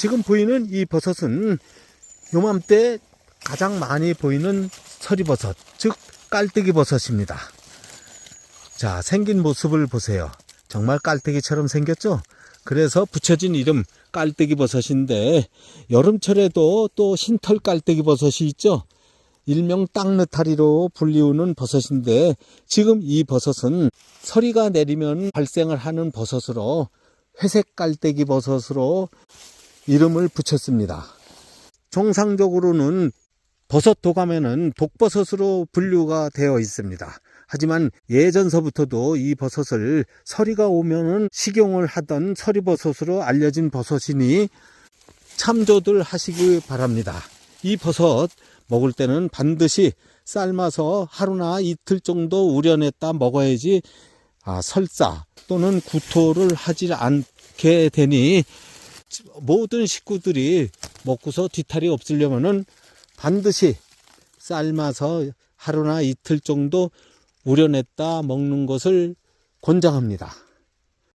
지금 보이는 이 버섯은 요맘때 가장 많이 보이는 서리버섯, 즉 깔때기 버섯입니다. 자, 생긴 모습을 보세요. 정말 깔때기처럼 생겼죠? 그래서 붙여진 이름 깔때기 버섯인데 여름철에도 또 흰털 깔때기 버섯이 있죠? 일명 땅느타리로 불리우는 버섯인데 지금 이 버섯은 서리가 내리면 발생을 하는 버섯으로 회색 깔때기 버섯으로 이름을 붙였습니다. 정상적으로는 버섯 도감에는 독버섯으로 분류가 되어 있습니다. 하지만 예전서부터도 이 버섯을 서리가 오면은 식용을 하던 서리버섯으로 알려진 버섯이니 참조들 하시기 바랍니다. 이 버섯 먹을 때는 반드시 삶아서 하루나 이틀 정도 우려냈다 먹어야지 아, 설사 또는 구토를 하지 않게 되니 모든 식구들이 먹고서 뒤탈이 없으려면은 반드시 삶아서 하루나 이틀 정도 우려냈다 먹는 것을 권장합니다.